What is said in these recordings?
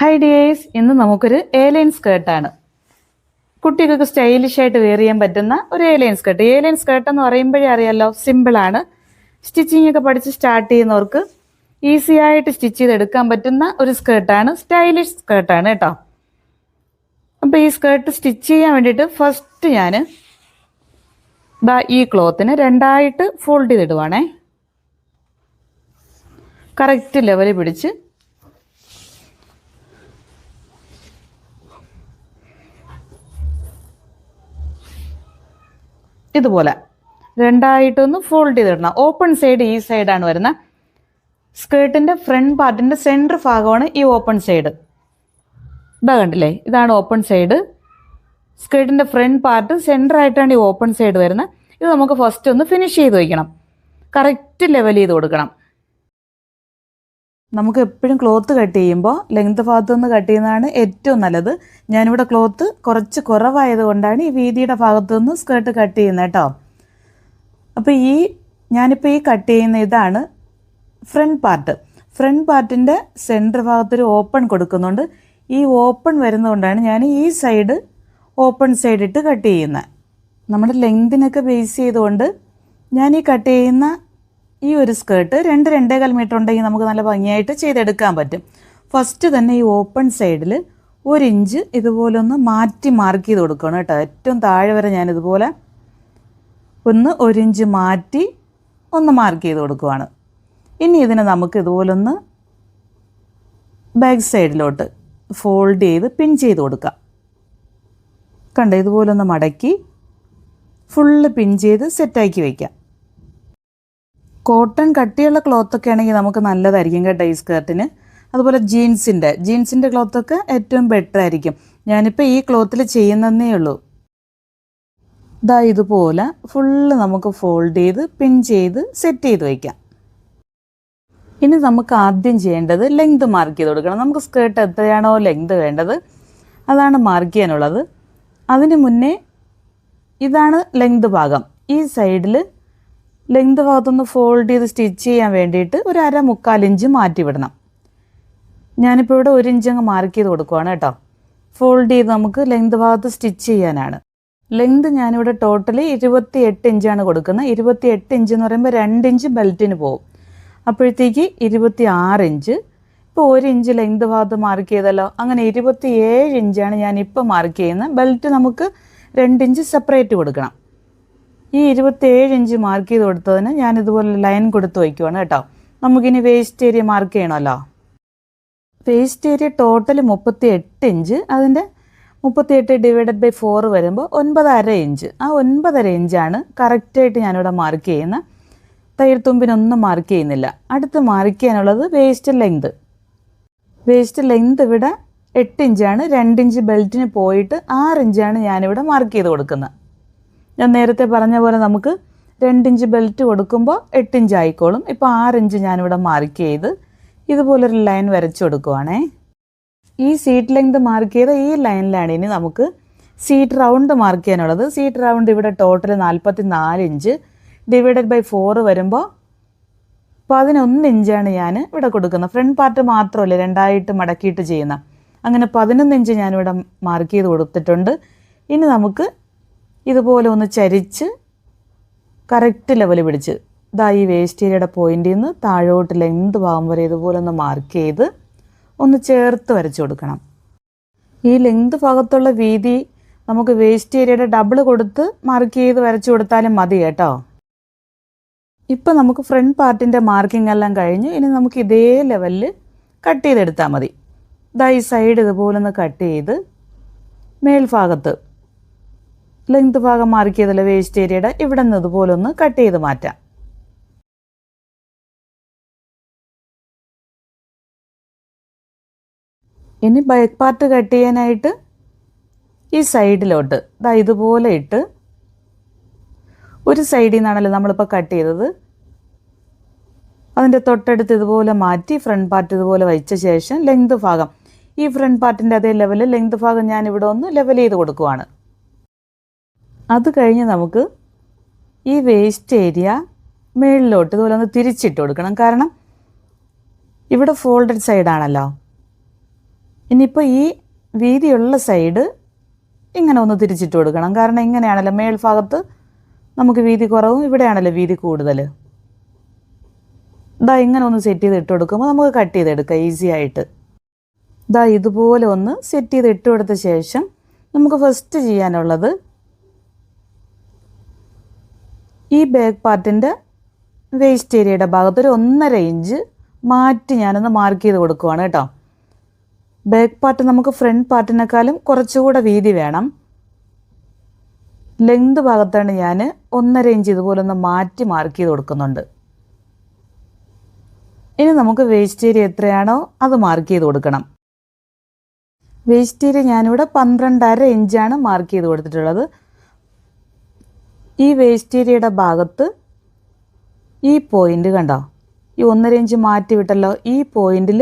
Hi dears ഇന്ന് നമുക്കൊരു A-line സ്കേർട്ടാണ് കുട്ടികൾക്ക് സ്റ്റൈലിഷ് ആയിട്ട് വെയർ ചെയ്യാൻ പറ്റുന്ന ഒരു ഏലൈൻ സ്കേർട്ട് ഏലൈൻ സ്കേർട്ട് എന്ന് പറയുമ്പോഴേ അറിയാലോ സിമ്പിളാണ് സ്റ്റിച്ചിങ് ഒക്കെ പഠിച്ച് സ്റ്റാർട്ട് ചെയ്യുന്നവർക്ക് ഈസി ആയിട്ട് സ്റ്റിച്ച് ചെയ്തെടുക്കാൻ പറ്റുന്ന ഒരു സ്കേർട്ടാണ് സ്റ്റൈലിഷ് സ്കേർട്ടാണ് കേട്ടോ. അപ്പോൾ ഈ സ്കേർട്ട് സ്റ്റിച്ച് ചെയ്യാൻ വേണ്ടിയിട്ട് ഫസ്റ്റ് ഞാൻ ഈ ക്ലോത്തിനെ രണ്ടായിട്ട് ഫോൾഡ് ചെയ്തിടുവാണേ. കറക്റ്റ് ലെവലിൽ പിടിച്ച് ഇതുപോലെ. രണ്ടായിട്ടൊന്ന് ഫോൾഡ് ചെയ്തിടണം. ഓപ്പൺ സൈഡ് ഈ സൈഡാണ് വരുന്നത്. സ്കേർട്ടിന്റെ ഫ്രണ്ട് പാർട്ടിന്റെ സെന്റർ ഭാഗമാണ് ഈ ഓപ്പൺ സൈഡ് ഇതാ കണ്ടില്ലേ? ഇതാണ് ഓപ്പൺ സൈഡ് സ്കേർട്ടിന്റെ ഫ്രണ്ട് പാർട്ട് സെന്റർ ആയിട്ടാണ് ഈ ഓപ്പൺ സൈഡ് വരുന്നത്. ഇത് നമുക്ക് ഫസ്റ്റ് ഒന്ന് ഫിനിഷ് ചെയ്ത് വയ്ക്കണം. കറക്റ്റ് ലെവൽ ചെയ്ത് കൊടുക്കണം. നമുക്ക് എപ്പോഴും ക്ലോത്ത് കട്ട് ചെയ്യുമ്പോൾ ലെങ്ത് ഭാഗത്തു നിന്ന് കട്ട് ചെയ്യുന്നതാണ് ഏറ്റവും നല്ലത്. ഞാനിവിടെ ക്ലോത്ത് കുറച്ച് കുറവായത് കൊണ്ടാണ് ഈ വീതിയുടെ ഭാഗത്തു നിന്ന് സ്കേർട്ട് കട്ട് ചെയ്യുന്നത് കേട്ടോ. അപ്പോൾ ഈ ഞാനിപ്പോൾ ഈ കട്ട് ചെയ്യുന്ന ഇതാണ് ഫ്രണ്ട് പാർട്ട് ഫ്രണ്ട് പാർട്ടിന്റെ സെന്റർ ഭാഗത്തൊരു ഓപ്പൺ കൊടുക്കുന്നുണ്ട്. ഈ ഓപ്പൺ വരുന്നതുകൊണ്ടാണ് ഞാൻ ഈ സൈഡ് ഓപ്പൺ സൈഡ് ഇട്ട് കട്ട് ചെയ്യുന്നത്. നമ്മുടെ ലെങ്തിനൊക്കെ ബേസ് ചെയ്തുകൊണ്ട് ഞാൻ ഈ കട്ട് ചെയ്യുന്ന ഈ ഒരു സ്കേർട്ട് രണ്ട് രണ്ടേകാൽ മീറ്റർ ഉണ്ടെങ്കിൽ നമുക്ക് നല്ല ഭംഗിയായിട്ട് ചെയ്തെടുക്കാൻ പറ്റും. ഫസ്റ്റ് തന്നെ ഈ ഓപ്പൺ സൈഡിൽ ഒരു ഇഞ്ച് ഇതുപോലെ ഒന്ന് മാറ്റി മാർക്ക് ചെയ്ത് കൊടുക്കണം കേട്ടോ. ഏറ്റവും താഴെ വരെ ഞാനിതുപോലെ ഒന്ന് ഒരു ഇഞ്ച് മാറ്റി ഒന്ന് മാർക്ക് ചെയ്ത് കൊടുക്കുവാണ്. ഇനി ഇതിനെ നമുക്ക് ഇതുപോലെ ഒന്ന് ബാക്ക് സൈഡിലോട്ട് ഫോൾഡ് ചെയ്ത് പിൻ ചെയ്ത് കൊടുക്കാം. കണ്ടോ? ഇതുപോലെ ഒന്ന് മടക്കി ഫുള്ള് പിൻ ചെയ്ത് സെറ്റാക്കി വയ്ക്കാം കോട്ടൺ കട്ടിയുള്ള ക്ലോത്തൊക്കെ ആണെങ്കിൽ നമുക്ക് നല്ലതായിരിക്കും കേട്ടോ ഈ സ്കേർട്ടിന് അതുപോലെ ജീൻസിന്റെ ജീൻസിന്റെ ക്ലോത്തൊക്കെ ഏറ്റവും ബെറ്റർ ആയിരിക്കും. ഞാനിപ്പോൾ ഈ ക്ലോത്തിൽ ചെയ്യുന്നതേ ഉള്ളൂ. ഇതാ ഇതുപോലെ ഫുള്ള് നമുക്ക് ഫോൾഡ് ചെയ്ത് പിൻ ചെയ്ത് സെറ്റ് ചെയ്ത് വയ്ക്കാം ഇനി നമുക്ക് ആദ്യം ചെയ്യേണ്ടത് ലെങ്ത് മാർക്ക് ചെയ്ത് കൊടുക്കണം. നമുക്ക് സ്കേർട്ട് എത്രയാണോ ലെങ്ത് വേണ്ടത് അതാണ് മാർക്ക് ചെയ്യാനുള്ളത്. അതിന് മുന്നേ ഇതാണ് ലെങ്ത് ഭാഗം. ഈ സൈഡിൽ ലെങ്ത് ഭാഗത്തൊന്ന് ഫോൾഡ് ചെയ്ത് സ്റ്റിച്ച് ചെയ്യാൻ വേണ്ടിയിട്ട് ഒരു അര മുക്കാൽ ഇഞ്ച് മാറ്റി വിടണം. ഞാനിപ്പോൾ ഇവിടെ ഒരു ഇഞ്ച് അങ്ങ് മാർക്ക് ചെയ്ത് കൊടുക്കുവാണ് കേട്ടോ. ഫോൾഡ് ചെയ്ത് നമുക്ക് ലെങ്ത് ഭാഗത്ത് സ്റ്റിച്ച് ചെയ്യാനാണ്. ലെങ്ത് ഞാനിവിടെ ടോട്ടലി ഇരുപത്തി എട്ട് ഇഞ്ചാണ് കൊടുക്കുന്നത്. ഇരുപത്തി എട്ട് ഇഞ്ച് എന്ന് പറയുമ്പോൾ രണ്ട് ഇഞ്ച് ബെൽറ്റിന് പോകും. അപ്പോഴത്തേക്ക് ഇരുപത്തി ആറ് ഇഞ്ച്. ഇപ്പോൾ ഒരു ഇഞ്ച് ലെങ്ത് ഭാഗത്ത് മാർക്ക് ചെയ്തല്ലോ അങ്ങനെ ഇരുപത്തി ഏഴ് ഇഞ്ചാണ് ഞാൻ ഇപ്പോൾ മാർക്ക് ചെയ്യുന്നത്. ബെൽറ്റ് നമുക്ക് രണ്ട് ഇഞ്ച് സെപ്പറേറ്റ് കൊടുക്കണം. ഈ ഇരുപത്തേഴ് ഇഞ്ച് മാർക്ക് ചെയ്ത് കൊടുത്തതിന് ഞാൻ ഇതുപോലെ ലൈൻ കൊടുത്ത് വയ്ക്കുവാണ് കേട്ടോ. നമുക്കിനി വേസ്റ്റ് ഏരിയ മാർക്ക് ചെയ്യണമല്ലോ. വേസ്റ്റ് ഏരിയ ടോട്ടൽ മുപ്പത്തി എട്ട് ഇഞ്ച് അതിന്റെ മുപ്പത്തി എട്ട് ഡിവൈഡഡ് ബൈ ഫോർ വരുമ്പോൾ ഒൻപതര ഇഞ്ച്. ആ ഒൻപതര ഇഞ്ചാണ് കറക്റ്റായിട്ട് ഞാനിവിടെ മാർക്ക് ചെയ്യുന്നത്. തയ്യൽത്തുമ്പിനൊന്നും മാർക്ക് ചെയ്യുന്നില്ല. അടുത്ത് മാർക്ക് ചെയ്യാനുള്ളത് വേസ്റ്റ് ലെങ്ത് വേസ്റ്റ് ലെങ്ത് ഇവിടെ എട്ട് ഇഞ്ചാണ്. രണ്ട് ഇഞ്ച് ബെൽറ്റിന് പോയിട്ട് ആറ് ഇഞ്ചാണ് ഞാനിവിടെ മാർക്ക് ചെയ്ത് കൊടുക്കുന്നത്. ഞാൻ നേരത്തെ പറഞ്ഞ പോലെ നമുക്ക് രണ്ടിഞ്ച് ബെൽറ്റ് കൊടുക്കുമ്പോൾ എട്ടിഞ്ച് ആയിക്കോളും. ഇപ്പോൾ ആറിഞ്ച് ഞാനിവിടെ മാർക്ക് ചെയ്ത് ഇതുപോലൊരു ലൈൻ വരച്ചു കൊടുക്കുവാണേ. ഈ സീറ്റ് ലെങ്ത് മാർക്ക് ചെയ്ത ഈ ലൈനിലാണ് ഇനി നമുക്ക് സീറ്റ് റൗണ്ട് മാർക്ക് ചെയ്യാനുള്ളത്. സീറ്റ് റൗണ്ട് ഇവിടെ ടോട്ടൽ നാൽപ്പത്തി നാല് ഇഞ്ച് ഡിവൈഡഡ് ബൈ ഫോറ് വരുമ്പോൾ പതിനൊന്ന് ഇഞ്ചാണ് ഞാൻ ഇവിടെ കൊടുക്കുന്നത്. ഫ്രണ്ട് പാർട്ട് മാത്രമല്ല രണ്ടായിട്ട് മടക്കിയിട്ട് ചെയ്യുന്ന. അങ്ങനെ പതിനൊന്ന് ഇഞ്ച് ഞാനിവിടെ മാർക്ക് ചെയ്ത് കൊടുത്തിട്ടുണ്ട്. ഇനി നമുക്ക് ഇതുപോലെ ഒന്ന് ചരിച്ച് കറക്റ്റ് ലെവൽ പിടിച്ച്. ഇതാ ഈ വേസ്റ്റ് ഏരിയയുടെ പോയിന്റിൽ നിന്ന് താഴോട്ട് ലെങ്ത് ഭാഗം വരെ ഇതുപോലെ ഒന്ന് മാർക്ക് ചെയ്ത് ഒന്ന് ചേർത്ത് വരച്ചു കൊടുക്കണം. ഈ ലെങ്ത് ഭാഗത്തുള്ള വീതി നമുക്ക് വേസ്റ്റ് ഏരിയയുടെ ഡബിൾ കൊടുത്ത് മാർക്ക് ചെയ്ത് വരച്ചു കൊടുത്താലും മതി കേട്ടോ. ഇപ്പം നമുക്ക് ഫ്രണ്ട് പാർട്ടിന്റെ മാർക്കിംഗ് എല്ലാം കഴിഞ്ഞ്. ഇനി നമുക്ക് ഇതേ ലെവലിൽ കട്ട് ചെയ്തെടുത്താൽ മതി. ഇതാ ഈ സൈഡ് ഇതുപോലെ ഒന്ന് കട്ട് ചെയ്ത് മേൽഭാഗത്ത് ലെങ്ത് ഭാഗം മാർക്ക് ചെയ്തുള്ള വേസ്റ്റ് ഏരിയയുടെ ഇവിടെ നിന്ന് ഇതുപോലെ ഒന്ന് കട്ട് ചെയ്ത് മാറ്റാം. ഇനി ബാക്ക് പാർട്ട് കട്ട് ചെയ്യാനായിട്ട് ഈ സൈഡിലോട്ട് ഇതാ ഇതുപോലെ ഇട്ട് ഒരു സൈഡിൽ നിന്നാണല്ലോ നമ്മളിപ്പോൾ കട്ട് ചെയ്തത്. അതിന്റെ തൊട്ടടുത്ത് ഇതുപോലെ മാറ്റി ഫ്രണ്ട് പാർട്ട് ഇതുപോലെ വഹിച്ച ശേഷം ലെങ്ത് ഭാഗം. ഈ ഫ്രണ്ട് പാർട്ടിന്റെ അതേ ലെവലിൽ ലെങ്ത് ഭാഗം ഞാൻ ഇവിടെ ഒന്ന് ലെവൽ ചെയ്ത് കൊടുക്കുവാണ്. അത് കഴിഞ്ഞ് നമുക്ക് ഈ വേസ്റ്റ് ഏരിയ മുകളിലോട്ട് ഇതുപോലെ ഒന്ന് തിരിച്ചിട്ട് കൊടുക്കണം. കാരണം ഇവിടെ ഫോൾഡഡ് സൈഡാണല്ലോ ഇനിയിപ്പോൾ ഈ വീതിയുള്ള സൈഡ് ഇങ്ങനെ ഒന്ന് തിരിച്ചിട്ട് കൊടുക്കണം. കാരണം ഇങ്ങനെയാണല്ലോ മേൽഭാഗത്ത് നമുക്ക് വീതി കുറവും ഇവിടെയാണല്ലോ വീതി കൂടുതൽ ഇതാ ഇങ്ങനെ ഒന്ന് സെറ്റ് ചെയ്ത് ഇട്ട് കൊടുക്കുമ്പോൾ നമുക്ക് കട്ട് ചെയ്തെടുക്കാം ഈസി ആയിട്ട്. ഇതാ ഇതുപോലെ ഒന്ന് സെറ്റ് ചെയ്ത് ഇട്ട് കൊടുത്ത ശേഷം നമുക്ക് ഫസ്റ്റ് ചെയ്യാനുള്ളത് ഈ ബാക്ക് പാർട്ടിന്റെ വേസ്റ്റ് ഏരിയയുടെ ഭാഗത്ത് ഒരു ഒന്നര ഇഞ്ച് മാറ്റി ഞാനൊന്ന് മാർക്ക് ചെയ്ത് കൊടുക്കുവാണ് കേട്ടോ. ബാക്ക് പാർട്ട് നമുക്ക് ഫ്രണ്ട് പാർട്ടിനേക്കാളും കുറച്ചുകൂടെ വീതി വേണം. ലെങ്ത് ഭാഗത്താണ് ഞാൻ ഒന്നര ഇഞ്ച് ഇതുപോലെ ഒന്ന് മാറ്റി മാർക്ക് ചെയ്ത് കൊടുക്കുന്നുണ്ട്. ഇനി നമുക്ക് വേസ്റ്റ് ഏരിയ എത്രയാണോ അത് മാർക്ക് ചെയ്ത് കൊടുക്കണം. വേസ്റ്റ് ഏരിയ ഞാനിവിടെ പന്ത്രണ്ടര ഇഞ്ചാണ് മാർക്ക് ചെയ്ത് കൊടുത്തിട്ടുള്ളത്. ഈ വേസ്റ്റ് ഏരിയയുടെ ഭാഗത്ത് ഈ പോയിന്റ് കണ്ടോ? ഈ ഒന്നര ഇഞ്ച് മാറ്റി വിട്ടല്ലോ. ഈ പോയിന്റിൽ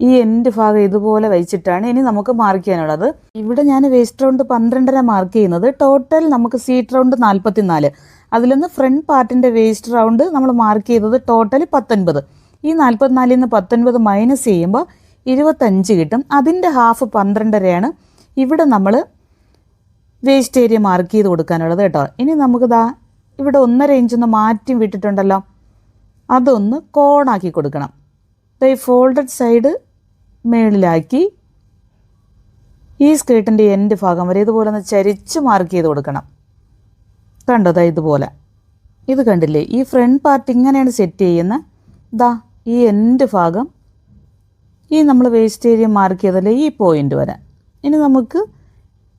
ഈ എൻഡ് ഭാഗം ഇതുപോലെ വെച്ചിട്ടാണ് ഇനി നമുക്ക് മാർക്ക് ചെയ്യാനുള്ളത്. ഇവിടെ ഞാൻ വേസ്റ്റ് റൗണ്ട് പന്ത്രണ്ടര മാർക്ക് ചെയ്യുന്നത്. ടോട്ടൽ നമുക്ക് സീറ്റ് റൗണ്ട് നാൽപ്പത്തി നാല് അതിൽ നിന്ന് ഫ്രണ്ട് പാർട്ടിന്റെ വേസ്റ്റ് റൗണ്ട് നമ്മൾ മാർക്ക് ചെയ്തത് ടോട്ടൽ പത്തൊൻപത്. ഈ നാൽപ്പത്തിനാലിൽ നിന്ന് പത്തൊൻപത് മൈനസ് ചെയ്യുമ്പോൾ ഇരുപത്തഞ്ച് കിട്ടും. അതിന്റെ ഹാഫ് പന്ത്രണ്ടരയാണ്. ഇവിടെ നമ്മൾ വേസ്റ്റ് ഏരിയ മാർക്ക് ചെയ്ത് കൊടുക്കാനുള്ളത് കേട്ടോ. ഇനി നമുക്കിതാ ഇവിടെ ഒന്നര ഇഞ്ചൊന്ന് മാറ്റി വിട്ടിട്ടുണ്ടല്ലോ. അതൊന്ന് കോണാക്കി കൊടുക്കണം. ഈ ഫോൾഡഡ് സൈഡ് മേളിലാക്കി ഈ സ്കേർട്ടിന്റെ എൻഡ് ഭാഗം വരെ ഇതുപോലെ ഒന്ന് ചരിച്ച് മാർക്ക് ചെയ്ത് കൊടുക്കണം. കണ്ടോ ഇതുപോലെ? ഇത് കണ്ടില്ലേ? ഈ ഫ്രണ്ട് പാർട്ട് ഇങ്ങനെയാണ് സെറ്റ് ചെയ്യുന്നത് ദാ ഈ എൻഡ് ഭാഗം ഈ നമ്മൾ വേസ്റ്റ് ഏരിയ മാർക്ക് ചെയ്തല്ലേ ഈ പോയിന്റ് വരെ. ഇനി നമുക്ക്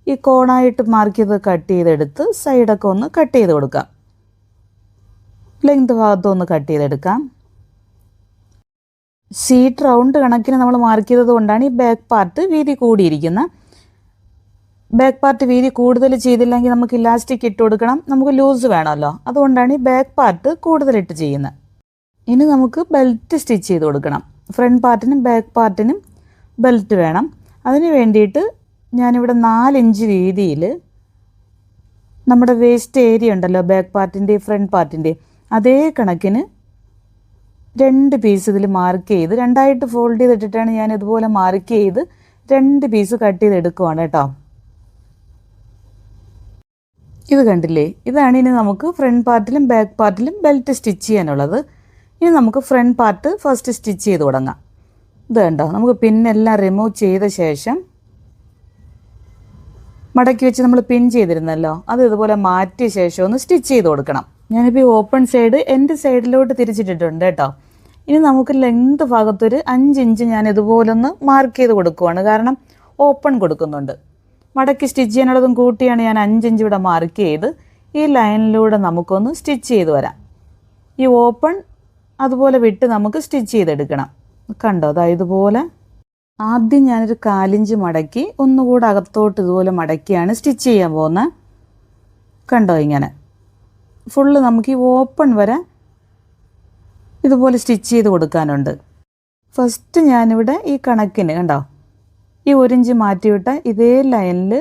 ഈ കോണായിട്ട് മാർക്ക് ചെയ്ത് കട്ട് ചെയ്തെടുത്ത് സൈഡൊക്കെ ഒന്ന് കട്ട് ചെയ്ത് കൊടുക്കാം. ലെങ്ത് ഭാഗത്തും ഒന്ന് കട്ട് ചെയ്തെടുക്കാം. സീറ്റ് റൗണ്ട് കണക്കിന് നമ്മൾ മാർക്ക് ചെയ്തത് കൊണ്ടാണ് ഈ ബാക്ക് പാർട്ട് വീതി കൂടിയിരിക്കുന്നത്. ബാക്ക് പാർട്ട് വീതി കൂടുതൽ ചെയ്തില്ലെങ്കിൽ നമുക്ക് ഇലാസ്റ്റിക് ഇട്ട് കൊടുക്കണം. നമുക്ക് ലൂസ് വേണമല്ലോ. അതുകൊണ്ടാണ് ഈ ബാക്ക് പാർട്ട് കൂടുതലിട്ട് ചെയ്യുന്നത്. ഇനി നമുക്ക് ബെൽറ്റ് സ്റ്റിച്ച് ചെയ്ത് കൊടുക്കണം. ഫ്രണ്ട് പാർട്ടിനും ബാക്ക് പാർട്ടിനും ബെൽറ്റ് വേണം. അതിന് വേണ്ടിയിട്ട് ഞാനിവിടെ നാലിഞ്ച് വീതിയിൽ നമ്മുടെ വേസ്റ്റ് ഏരിയ ഉണ്ടല്ലോ ബാക്ക് പാർട്ടിന്റെ ഫ്രണ്ട് പാർട്ടിന്റെ അതേ കണക്കിന് രണ്ട് പീസ് ഇതിൽ മാർക്ക് ചെയ്ത് രണ്ടായിട്ട് ഫോൾഡ് ചെയ്തിട്ടിട്ടാണ് ഞാൻ ഇതുപോലെ മാർക്ക് ചെയ്ത് രണ്ട് പീസ് കട്ട് ചെയ്ത് എടുക്കുവാണ് കേട്ടോ. ഇത് കണ്ടില്ലേ? ഇതാണ് ഇനി നമുക്ക് ഫ്രണ്ട് പാർട്ടിലും ബാക്ക് പാർട്ടിലും ബെൽറ്റ് സ്റ്റിച്ച് ചെയ്യാനുള്ളത്. ഇനി നമുക്ക് ഫ്രണ്ട് പാർട്ട് ഫസ്റ്റ് സ്റ്റിച്ച് ചെയ്ത് തുടങ്ങാം. ഇത് കണ്ടോ? നമുക്ക് പിന്നെല്ലാം റിമൂവ് ചെയ്ത ശേഷം മടക്കി വെച്ച് നമ്മൾ പിൻ ചെയ്തിരുന്നല്ലോ. അത് ഇതുപോലെ മാറ്റിയ ശേഷം ഒന്ന് സ്റ്റിച്ച് ചെയ്ത് കൊടുക്കണം. ഞാനിപ്പോൾ ഈ ഓപ്പൺ സൈഡ് എന്റെ സൈഡിലോട്ട് തിരിച്ചിട്ടിട്ടുണ്ട് കേട്ടോ. ഇനി നമുക്ക് ലെങ്ത് ഭാഗത്തൊരു ഇഞ്ച് ഞാൻ ഇതുപോലൊന്ന് മാർക്ക് ചെയ്ത് കൊടുക്കുവാണ്. കാരണം ഓപ്പൺ കൊടുക്കുന്നുണ്ട്. മടക്കി സ്റ്റിച്ച് ചെയ്യാനുള്ളതും കൂട്ടിയാണ് ഞാൻ ഇഞ്ച് ഇവിടെ മാർക്ക് ചെയ്ത് ഈ ലൈനിലൂടെ നമുക്കൊന്ന് സ്റ്റിച്ച് ചെയ്ത് വരാം. ഈ ഓപ്പൺ അതുപോലെ വിട്ട് നമുക്ക് സ്റ്റിച്ച് ചെയ്തെടുക്കണം. കണ്ടോ? അതായത് ഇതുപോലെ ആദ്യം ഞാനൊരു കാലിഞ്ച് മടക്കി ഒന്നുകൂടെ അകത്തോട്ട് ഇതുപോലെ മടക്കിയാണ് സ്റ്റിച്ച് ചെയ്യാൻ പോകുന്നത് കണ്ടോ ഇങ്ങനെ? ഫുള്ള് നമുക്ക് ഈ ഓപ്പൺ വരെ ഇതുപോലെ സ്റ്റിച്ച് ചെയ്ത് കൊടുക്കാനുണ്ട്. ഫസ്റ്റ് ഞാനിവിടെ ഈ കണക്കിന് കണ്ടോ? ഈ ഒരിഞ്ച് മാറ്റിവിട്ട ഇതേ ലൈനിൽ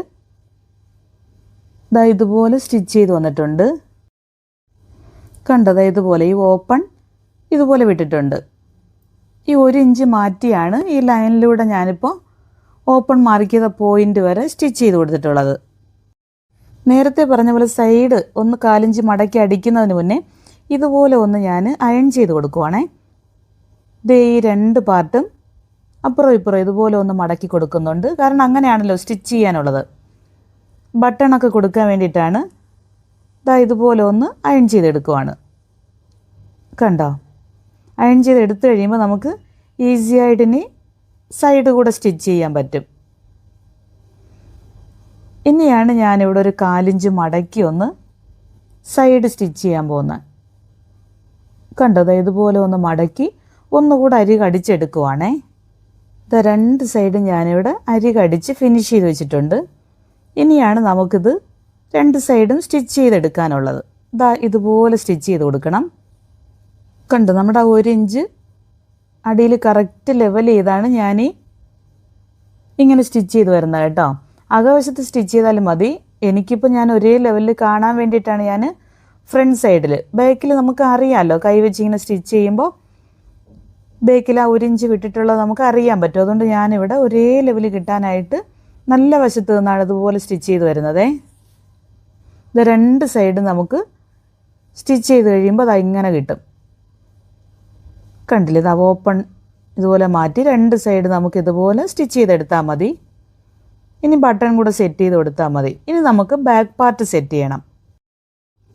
ഇതാ ഇതുപോലെ സ്റ്റിച്ച് ചെയ്ത് വന്നിട്ടുണ്ട്. കണ്ടോ? ദാ ഇതുപോലെ ഈ ഓപ്പൺ ഇതുപോലെ വിട്ടിട്ടുണ്ട്. ഈ ഒരു ഇഞ്ച് മാറ്റിയാണ് ഈ ലൈനിലൂടെ ഞാനിപ്പോൾ ഓപ്പൺ മാർക്ക് ചെയ്ത പോയിന്റ് വരെ സ്റ്റിച്ച് ചെയ്ത് കൊടുത്തിട്ടുള്ളത്. നേരത്തെ പറഞ്ഞ പോലെ സൈഡ് ഒന്ന് കാലിഞ്ച് മടക്കി അടിക്കുന്നതിന് മുന്നേ ഇതുപോലെ ഒന്ന് ഞാൻ അയൺ ചെയ്ത് കൊടുക്കുവാണേ. ദേ ഈ രണ്ട് പാർട്ടും അപ്പുറം ഇപ്പുറം ഇതുപോലെ ഒന്ന് മടക്കി കൊടുക്കുന്നുണ്ട്. കാരണം അങ്ങനെയാണല്ലോ സ്റ്റിച്ച് ചെയ്യാനുള്ളത്. ബട്ടണൊക്കെ കൊടുക്കാൻ വേണ്ടിയിട്ടാണ് ഇതാ ഇതുപോലെ ഒന്ന് അയൺ ചെയ്തെടുക്കുവാണ്. കണ്ടോ? അയൺ ചെയ്ത് എടുത്തു കഴിയുമ്പോൾ നമുക്ക് ഈസി ആയിട്ട് ഇനി സൈഡ് കൂടെ സ്റ്റിച്ച് ചെയ്യാൻ പറ്റും. ഇനിയാണ് ഞാനിവിടെ ഒരു കാലിഞ്ച് മടക്കി ഒന്ന് സൈഡ് സ്റ്റിച്ച് ചെയ്യാൻ പോകുന്നത് കണ്ടോ ഇതുപോലെ ഒന്ന് മടക്കി ഒന്നുകൂടെ അരി കടിച്ചെടുക്കുവാണേ. ഇത് രണ്ട് സൈഡും ഞാനിവിടെ അരി കടിച്ച് ഫിനിഷ് ചെയ്ത് വെച്ചിട്ടുണ്ട്. ഇനിയാണ് നമുക്കിത് രണ്ട് സൈഡും സ്റ്റിച്ച് ചെയ്തെടുക്കാനുള്ളത്. ഇതാ ഇതുപോലെ സ്റ്റിച്ച് ചെയ്ത് കൊടുക്കണം. കണ്ടോ. നമ്മുടെ ആ ഒരു ഇഞ്ച് അടിയിൽ കറക്റ്റ് ലെവൽ ചെയ്താണ് ഞാൻ ഇങ്ങനെ സ്റ്റിച്ച് ചെയ്ത് വരുന്നത് കേട്ടോ. അകവശത്ത് സ്റ്റിച്ച് ചെയ്താലും മതി. എനിക്കിപ്പോൾ ഞാൻ ഒരേ ലെവലിൽ കാണാൻ വേണ്ടിയിട്ടാണ് ഞാൻ ഫ്രണ്ട് സൈഡിൽ ബാക്കിൽ നമുക്ക് അറിയാമല്ലോ കൈ വെച്ച് ഇങ്ങനെ സ്റ്റിച്ച് ചെയ്യുമ്പോൾ ബാക്കിൽ ആ ഒരു ഇഞ്ച് വിട്ടിട്ടുള്ളത് നമുക്ക് അറിയാൻ പറ്റും. അതുകൊണ്ട് ഞാനിവിടെ ഒരേ ലെവൽ കിട്ടാനായിട്ട് നല്ല വശത്ത് നിന്നാണ് ഇതുപോലെ സ്റ്റിച്ച് ചെയ്ത് വരുന്നതേ. ഇത് രണ്ട് സൈഡും നമുക്ക് സ്റ്റിച്ച് ചെയ്ത് കഴിയുമ്പോൾ അത് ഇങ്ങനെ കിട്ടും. കണ്ടില്ലേ? ഇത് ഓപ്പൺ ഇതുപോലെ മാറ്റി രണ്ട് സൈഡ് നമുക്ക് ഇതുപോലെ സ്റ്റിച്ച് ചെയ്തെടുത്താൽ മതി. ഇനി ബട്ടൺ കൂടെ സെറ്റ് ചെയ്ത് കൊടുത്താൽ മതി. ഇനി നമുക്ക് ബാക്ക് പാർട്ട് സെറ്റ് ചെയ്യണം.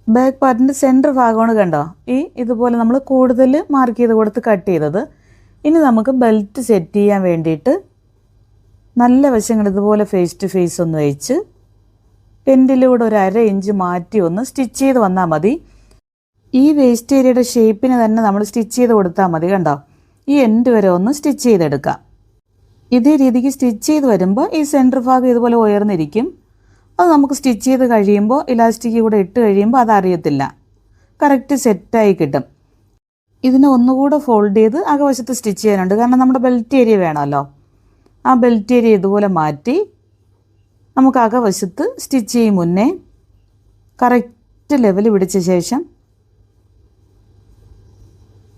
ബാക്ക് പാർട്ടിന്റെ സെന്റർ ഭാഗമാണ് കണ്ടോ? ഈ ഇതുപോലെ നമ്മൾ കൂടുതൽ മാർക്ക് ചെയ്ത് കൊടുത്ത് കട്ട് ചെയ്തത്. ഇനി നമുക്ക് ബെൽറ്റ് സെറ്റ് ചെയ്യാൻ വേണ്ടിയിട്ട് നല്ല വശങ്ങൾ ഇതുപോലെ ഫേസ് ടു ഫേസ് ഒന്ന് വെച്ച് പെന്റിലൂടെ ഒരു അര ഇഞ്ച് മാറ്റി ഒന്ന് സ്റ്റിച്ച് ചെയ്ത് വന്നാൽ മതി. ഈ വേസ്റ്റ് ഏരിയയുടെ ഷേപ്പിന് തന്നെ നമ്മൾ സ്റ്റിച്ച് ചെയ്ത് കൊടുത്താൽ മതി കണ്ടോ? ഈ എൻഡ് വരെ ഒന്ന് സ്റ്റിച്ച് ചെയ്തെടുക്കാം. ഇതേ രീതിക്ക് സ്റ്റിച്ച് ചെയ്ത് വരുമ്പോൾ ഈ സെന്റർ ഭാഗം ഇതുപോലെ ഉയർന്നിരിക്കും. അത് നമുക്ക് സ്റ്റിച്ച് ചെയ്ത് കഴിയുമ്പോൾ ഇലാസ്റ്റിക് കൂടെ ഇട്ട് കഴിയുമ്പോൾ അതറിയത്തില്ല കറക്റ്റ് സെറ്റായി കിട്ടും. ഇതിനെ ഒന്നുകൂടെ ഫോൾഡ് ചെയ്ത് അകവശത്ത് സ്റ്റിച്ച് ചെയ്യാനുണ്ട്. കാരണം നമ്മുടെ ബെൽറ്റ് ഏരിയ വേണമല്ലോ. ആ ബെൽറ്റ് ഏരിയ ഇതുപോലെ മാറ്റി നമുക്ക് അകവശത്ത് സ്റ്റിച്ച് ചെയ്യും മുന്നേ. കറക്റ്റ് ലെവൽ പിടിച്ച ശേഷം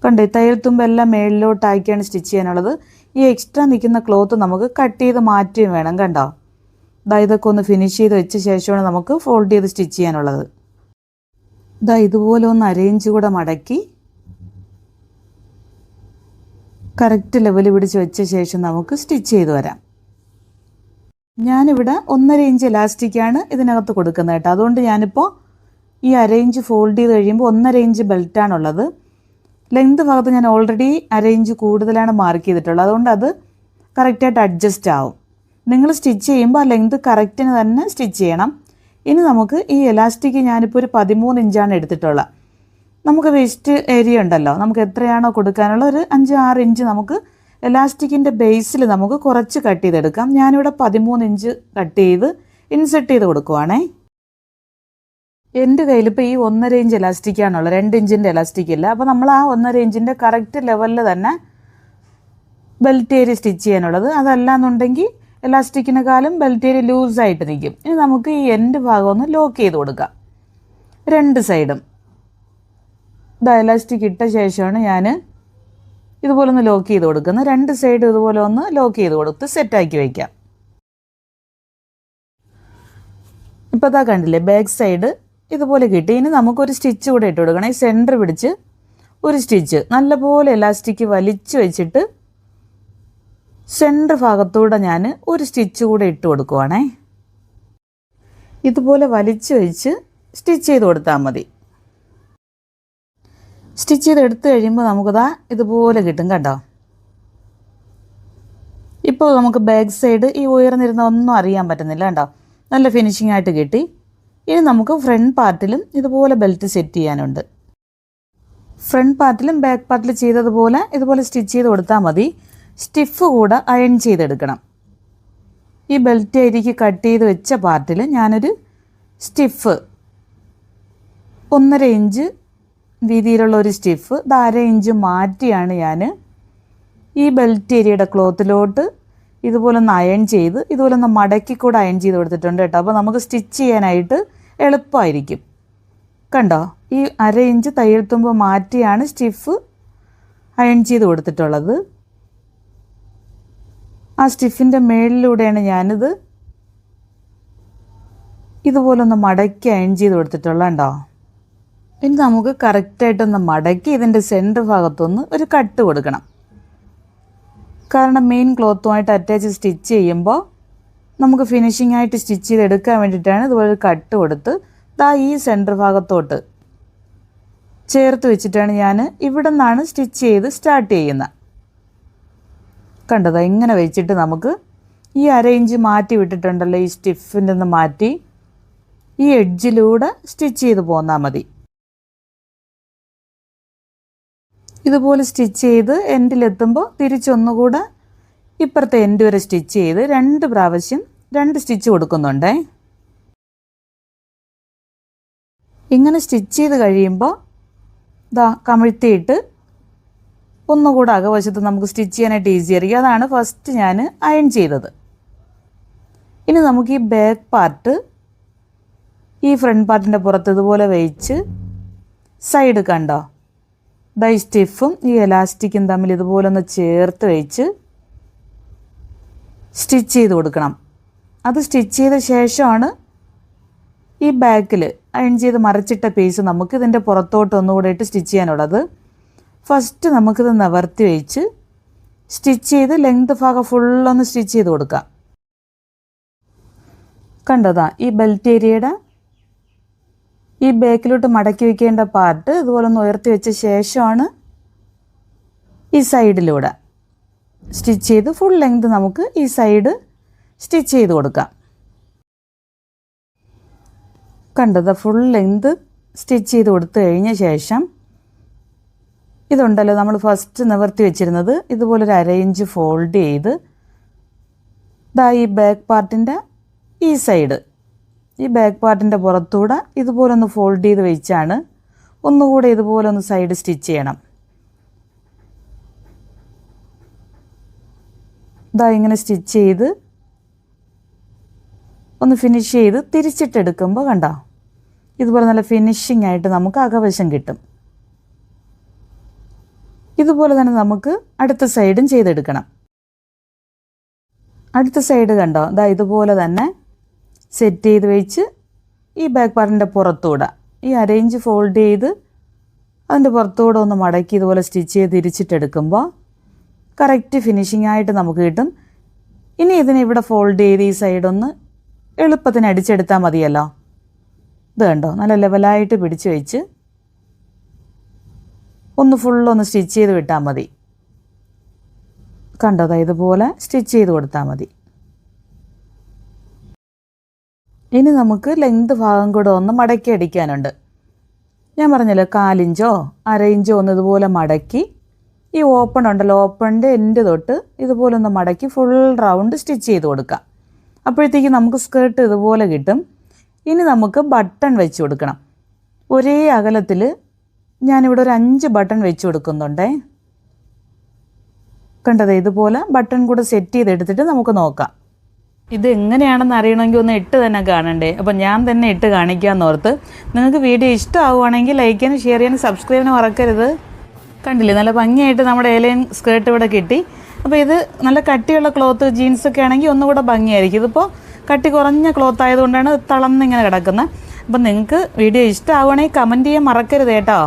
കണ്ടേ തയ്യൽ തുമ്പെല്ലാം മേളിലോട്ടാക്കിയാണ് സ്റ്റിച്ച് ചെയ്യാനുള്ളത്. ഈ എക്സ്ട്രാ നിൽക്കുന്ന ക്ലോത്ത് നമുക്ക് കട്ട് ചെയ്ത് മാറ്റുകയും വേണം കണ്ടോ? ദാ ഇതൊക്കെ ഒന്ന് ഫിനിഷ് ചെയ്ത് വെച്ച ശേഷമാണ് നമുക്ക് ഫോൾഡ് ചെയ്ത് സ്റ്റിച്ച് ചെയ്യാനുള്ളത്. ദാ ഇതുപോലെ ഒന്ന് അരേഞ്ച് കൂടെ മടക്കി കറക്റ്റ് ലെവൽ പിടിച്ച് വെച്ച ശേഷം നമുക്ക് സ്റ്റിച്ച് ചെയ്ത് വരാം. ഞാനിവിടെ ഒന്നര ഇഞ്ച് ഇലാസ്റ്റിക്കാണ് ഇതിനകത്ത് കൊടുക്കുന്നത് കേട്ടോ. അതുകൊണ്ട് ഞാനിപ്പോൾ ഈ അര ഇഞ്ച് ഫോൾഡ് ചെയ്ത് കഴിയുമ്പോൾ ഒന്നര ഇഞ്ച് ബെൽറ്റാണുള്ളത് ലെങ്ത് ഭാഗത്ത് ഞാൻ ഓൾറെഡി അര ഇഞ്ച് കൂടുതലാണ് മാർക്ക് ചെയ്തിട്ടുള്ളത്. അതുകൊണ്ട് അത് കറക്റ്റായിട്ട് അഡ്ജസ്റ്റ് ആവും. നിങ്ങൾ സ്റ്റിച്ച് ചെയ്യുമ്പോൾ ആ ലെങ്ത് കറക്റ്റിന് തന്നെ സ്റ്റിച്ച് ചെയ്യണം. ഇനി നമുക്ക് ഈ എലാസ്റ്റിക് ഞാനിപ്പോൾ ഒരു പതിമൂന്ന് ഇഞ്ചാണ് എടുത്തിട്ടുള്ളത് നമുക്ക് വേസ്റ്റ് ഏരിയ ഉണ്ടല്ലോ. നമുക്ക് എത്രയാണോ കൊടുക്കാനുള്ള ഒരു അഞ്ച് ആറ് ഇഞ്ച് നമുക്ക് എലാസ്റ്റിക്കിന്റെ ബേസിൽ നമുക്ക് കുറച്ച് കട്ട് ചെയ്തെടുക്കാം. ഞാനിവിടെ പതിമൂന്ന് ഇഞ്ച് കട്ട് ചെയ്ത് ഇൻസെർട്ട് ചെയ്ത് കൊടുക്കുവാണേ. എന്റെ കയ്യിൽ ഇപ്പോൾ ഈ ഒന്നര ഇഞ്ച് ഇലാസ്റ്റിക്കാണുള്ളത് രണ്ട് ഇഞ്ചിന്റെ ഇലാസ്റ്റിക് ഇല്ല. അപ്പോൾ നമ്മൾ ആ ഒന്നര ഇഞ്ചിന്റെ കറക്റ്റ് ലെവലിൽ തന്നെ ബെൽറ്റ് ഏരി സ്റ്റിച്ച് ചെയ്യാനുള്ളത്. അതല്ല എന്നുണ്ടെങ്കിൽ ഇലാസ്റ്റിക്കിനെക്കാളും ബെൽറ്റ് ഏരി ലൂസായിട്ട് നിൽക്കും ഇനി നമുക്ക് ഈ എൻഡ് ഭാഗം ഒന്ന് ലോക്ക് ചെയ്ത് കൊടുക്കാം. രണ്ട് സൈഡും ഇത് എലാസ്റ്റിക് ഇട്ട ശേഷമാണ് ഞാൻ ഇതുപോലെ ഒന്ന് ലോക്ക് ചെയ്ത് കൊടുക്കുന്നത്. രണ്ട് സൈഡ് ഇതുപോലെ ഒന്ന് ലോക്ക് ചെയ്ത് കൊടുത്ത് സെറ്റാക്കി വയ്ക്കാം ഇപ്പോൾ ഇതാ കണ്ടില്ലേ ബാക്ക് സൈഡ് ഇതുപോലെ കിട്ടി. ഇനി നമുക്കൊരു സ്റ്റിച്ച് കൂടെ ഇട്ട് കൊടുക്കണം. ഈ സെന്റർ പിടിച്ച് ഒരു സ്റ്റിച്ച് നല്ലപോലെ ഇലാസ്റ്റിക് വലിച്ചു വെച്ചിട്ട് സെന്റർ ഭാഗത്തൂടെ ഞാൻ ഒരു സ്റ്റിച്ച് കൂടെ ഇട്ട് കൊടുക്കുവാണേ. ഇതുപോലെ വലിച്ചു വെച്ച് സ്റ്റിച്ച് ചെയ്ത് കൊടുത്താൽ മതി. സ്റ്റിച്ച് ചെയ്ത് എടുത്തു കഴിയുമ്പോൾ നമുക്കതാ ഇതുപോലെ കിട്ടും കേട്ടോ. ഇപ്പോൾ നമുക്ക് ബാക്ക് സൈഡ് ഈ ഉയർന്നിരുന്ന ഒന്നും അറിയാൻ പറ്റുന്നില്ല കേട്ടോ. നല്ല ഫിനിഷിംഗ് ആയിട്ട് കിട്ടി. ഇനി നമുക്ക് ഫ്രണ്ട് പാർട്ടിലും ഇതുപോലെ ബെൽറ്റ് സെറ്റ് ചെയ്യാനുണ്ട്. ഫ്രണ്ട് പാർട്ടിലും ബാക്ക് പാർട്ടിൽ ചെയ്തതുപോലെ ഇതുപോലെ സ്റ്റിച്ച് ചെയ്ത് കൊടുത്താൽ മതി. സ്റ്റിഫ് കൂടെ അയൺ ചെയ്തെടുക്കണം. ഈ ബെൽറ്റ് അരിക്ക് കട്ട് ചെയ്ത് വെച്ച പാർട്ടിൽ ഞാനൊരു സ്റ്റിഫ് ഒന്നര ഇഞ്ച് വീതിയിലുള്ള ഒരു സ്റ്റിഫ് അര ഇഞ്ച് മാറ്റിയാണ് ഞാൻ ഈ ബെൽറ്റ് ഏരിയയുടെ ക്ലോത്തിലോട്ട് ഇതുപോലെ ഒന്ന് അയൺ ചെയ്ത് ഇതുപോലെ ഒന്ന് മടക്കി കൂടെ അയൺ ചെയ്ത് കൊടുത്തിട്ടുണ്ട് കേട്ടോ. അപ്പോൾ നമുക്ക് സ്റ്റിച്ച് ചെയ്യാനായിട്ട് എളുപ്പമായിരിക്കും കണ്ടോ? ഈ അര ഇഞ്ച് തയ്യൽ തുമ്പ് മാറ്റിയാണ് സ്റ്റിഫ് അയൺ ചെയ്ത് കൊടുത്തിട്ടുള്ളത്. ആ സ്റ്റിഫിന്റെ മേളിലൂടെയാണ് ഞാനിത് ഇതുപോലൊന്ന് മടക്കി അയൺ ചെയ്ത് കൊടുത്തിട്ടുള്ളത് കണ്ടോ? ഇനി നമുക്ക് കറക്റ്റായിട്ടൊന്ന് മടക്കി ഇതിന്റെ സെന്റർ ഭാഗത്തൊന്ന് ഒരു കട്ട് കൊടുക്കണം. കാരണം മെയിൻ ക്ലോത്തുമായിട്ട് അറ്റാച്ച് സ്റ്റിച്ച് ചെയ്യുമ്പോൾ നമുക്ക് ഫിനിഷിംഗ് ആയിട്ട് സ്റ്റിച്ച് ചെയ്ത് എടുക്കാൻ വേണ്ടിയിട്ടാണ് ഇതുപോലെ ഒരു കട്ട് കൊടുത്ത് ദാ ഈ സെന്റർ ഭാഗത്തോട്ട് ചേർത്ത് വെച്ചിട്ടാണ് ഞാൻ ഇവിടെ നിന്നാണ് സ്റ്റിച്ച് ചെയ്ത് സ്റ്റാർട്ട് ചെയ്യുന്നത്. കണ്ടതാ ഇങ്ങനെ വെച്ചിട്ട് നമുക്ക് ഈ അരേഞ്ച് മാറ്റി വിട്ടിട്ടുണ്ടല്ലോ ഈ സ്റ്റിഫിന്റെ നിന്ന് മാറ്റി ഈ എഡ്ജിലൂടെ സ്റ്റിച്ച് ചെയ്ത് പോന്നാൽ മതി. ഇതുപോലെ സ്റ്റിച്ച് ചെയ്ത് എൻഡിലെത്തുമ്പോൾ തിരിച്ചൊന്നുകൂടെ ഇപ്പുറത്തെ എൻഡ് വരെ സ്റ്റിച്ച് ചെയ്ത് രണ്ട് പ്രാവശ്യം രണ്ട് സ്റ്റിച്ച് കൊടുക്കുന്നുണ്ടേ. ഇങ്ങനെ സ്റ്റിച്ച് ചെയ്ത് കഴിയുമ്പോൾ ഇതാ കമിഴ്ത്തിയിട്ട് ഒന്നുകൂടെ അകവശത്ത് നമുക്ക് സ്റ്റിച്ച് ചെയ്യാനായിട്ട് ഈസി ആയിരിക്കും. അതാണ് ഫസ്റ്റ് ഞാൻ അയൺ ചെയ്തത്. ഇനി നമുക്ക് ഈ ബാക്ക് പാർട്ട് ഈ ഫ്രണ്ട് പാർട്ടിന്റെ പുറത്ത് ഇതുപോലെ വെയിച്ച് സൈഡ് കണ്ടോ? ദൈ സ്റ്റിഫും ഈ എലാസ്റ്റിക്കും തമ്മിൽ ഇതുപോലെ ഒന്ന് ചേർത്ത് വെച്ച് സ്റ്റിച്ച് ചെയ്ത് കൊടുക്കണം. അത് സ്റ്റിച്ച് ചെയ്ത ശേഷമാണ് ഈ ബാക്കിൽ അയൺ ചെയ്ത് മറച്ചിട്ട പീസ് നമുക്ക് ഇതിന്റെ പുറത്തോട്ട് ഒന്നുകൂടെ ഇട്ട് സ്റ്റിച്ച് ചെയ്യാനുള്ളത്. ഫസ്റ്റ് നമുക്കിത് നിവർത്തി വെച്ച് സ്റ്റിച്ച് ചെയ്ത് ലെങ്ത് ഭാഗം ഫുള്ളൊന്ന് സ്റ്റിച്ച് ചെയ്ത് കൊടുക്കാം. കണ്ടതാ ഈ ബെൽറ്റ് ഏരിയയുടെ ഈ ബാക്കിലോട്ട് മടക്കി വെക്കേണ്ട പാർട്ട് ഇതുപോലെ ഒന്ന് ഉയർത്തി വെച്ച ശേഷമാണ് ഈ സൈഡിലൂടെ സ്റ്റിച്ച് ചെയ്ത് ഫുൾ ലെങ്ത് നമുക്ക് ഈ സൈഡ് സ്റ്റിച്ച് ചെയ്ത് കൊടുക്കാം. കണ്ടത് ഫുൾ ലെങ്ത് സ്റ്റിച്ച് ചെയ്ത് കൊടുത്തു കഴിഞ്ഞ ശേഷം ഇതുണ്ടല്ലോ നമ്മൾ ഫസ്റ്റ് നിവർത്തി വെച്ചിരുന്നത് ഇതുപോലൊരു ഇഞ്ച് ഫോൾഡ് ചെയ്ത് ഇതാ ഈ ബാക്ക് പാർട്ടിന്റെ ഈ സൈഡ് ഈ ബാക്ക് പാർട്ടിന്റെ പുറത്തൂടെ ഇതുപോലെ ഒന്ന് ഫോൾഡ് ചെയ്ത് വെച്ചാണ് ഒന്നുകൂടെ ഇതുപോലെ ഒന്ന് സൈഡ് സ്റ്റിച്ച് ചെയ്യണം. ഇതാ ഇങ്ങനെ സ്റ്റിച്ച് ചെയ്ത് ഒന്ന് ഫിനിഷ് ചെയ്ത് തിരിച്ചിട്ടെടുക്കുമ്പോൾ കണ്ട? ഇതുപോലെ നല്ല ഫിനിഷിംഗ് ആയിട്ട് നമുക്ക് അകവശം കിട്ടും. ഇതുപോലെ തന്നെ നമുക്ക് അടുത്ത സൈഡും ചെയ്തെടുക്കണം. അടുത്ത സൈഡ് കണ്ടോ? ദാ ഇതുപോലെ തന്നെ സെറ്റ് ചെയ്ത് വെച്ച് ഈ ബാക്ക് പാർട്ടിന്റെ പുറത്തൂടെ ഈ അരേഞ്ച് ഫോൾഡ് ചെയ്ത് അതിന്റെ പുറത്തൂടെ ഒന്ന് മടക്കി ഇതുപോലെ സ്റ്റിച്ച് ചെയ്ത് തിരിച്ചിട്ടെടുക്കുമ്പോൾ കറക്റ്റ് ഫിനിഷിംഗ് ആയിട്ട് നമുക്ക് കിട്ടും. ഇനി ഇതിനെ ഇവിടെ ഫോൾഡ് ചെയ്ത് ഈ സൈഡൊന്ന് എളുപ്പത്തിന് അടിച്ചെടുത്താൽ മതിയല്ലോ. ഇത് കണ്ടോ? നല്ല ലെവലായിട്ട് പിടിച്ച് വെച്ച് ഒന്ന് ഫുള്ളൊന്ന് സ്റ്റിച്ച് ചെയ്ത് വിട്ടാൽ മതി. കണ്ടോ? പോലെ സ്റ്റിച്ച് ചെയ്ത് കൊടുത്താൽ മതി. ഇനി നമുക്ക് ലെങ്ത് ഭാഗം കൂടെ ഒന്ന് മടക്കി അടിക്കാനുണ്ട്. ഞാൻ പറഞ്ഞല്ലോ കാലിഞ്ചോ അര ഇഞ്ചോ ഒന്ന് ഇതുപോലെ മടക്കി ഈ ഓപ്പൺ ഉണ്ടല്ലോ ഓപ്പണിന്റെ എന്റെ തൊട്ട് ഇതുപോലെ ഒന്ന് മടക്കി ഫുൾ റൗണ്ട് സ്റ്റിച്ച് ചെയ്ത് കൊടുക്കാം. അപ്പോഴത്തേക്ക് നമുക്ക് സ്കേർട്ട് ഇതുപോലെ കിട്ടും. ഇനി നമുക്ക് ബട്ടൺ വെച്ച് കൊടുക്കണം. ഒരേ അകലത്തിൽ ഞാനിവിടെ ഒരു അഞ്ച് ബട്ടൺ വെച്ച് കൊടുക്കുന്നുണ്ടേ. കണ്ടത് ഇതുപോലെ ബട്ടൺ കൂടെ സെറ്റ് ചെയ്തെടുത്തിട്ട് നമുക്ക് നോക്കാം. ഇത് എങ്ങനെയാണെന്ന് അറിയണമെങ്കിൽ ഒന്ന് ഇട്ട് തന്നെ കാണണ്ടേ. അപ്പം ഞാൻ തന്നെ ഇട്ട് കാണിക്കാമെന്ന് ഓർത്ത്. നിങ്ങൾക്ക് വീഡിയോ ഇഷ്ടമാവുകയാണെങ്കിൽ ലൈക്ക് ചെയ്യാനും ഷെയർ ചെയ്യാനും സബ്സ്ക്രൈബിനും മറക്കരുത്. കണ്ടില്ലേ? നല്ല ഭംഗിയായിട്ട് നമ്മുടെ ഏലയൻ സ്കേർട്ട് ഇവിടെ കിട്ടി. അപ്പോൾ ഇത് നല്ല കട്ടിയുള്ള ക്ലോത്ത് ജീൻസൊക്കെ ആണെങ്കിൽ ഒന്നുകൂടെ ഭംഗിയായിരിക്കും. ഇതിപ്പോൾ കട്ടി കുറഞ്ഞ ക്ലോത്ത് ആയതുകൊണ്ടാണ് തളർന്നിങ്ങനെ കിടക്കുന്നത്. അപ്പം നിങ്ങൾക്ക് വീഡിയോ ഇഷ്ടമാവുകയാണെങ്കിൽ കമന്റ് ചെയ്യാൻ മറക്കരുത് കേട്ടോ.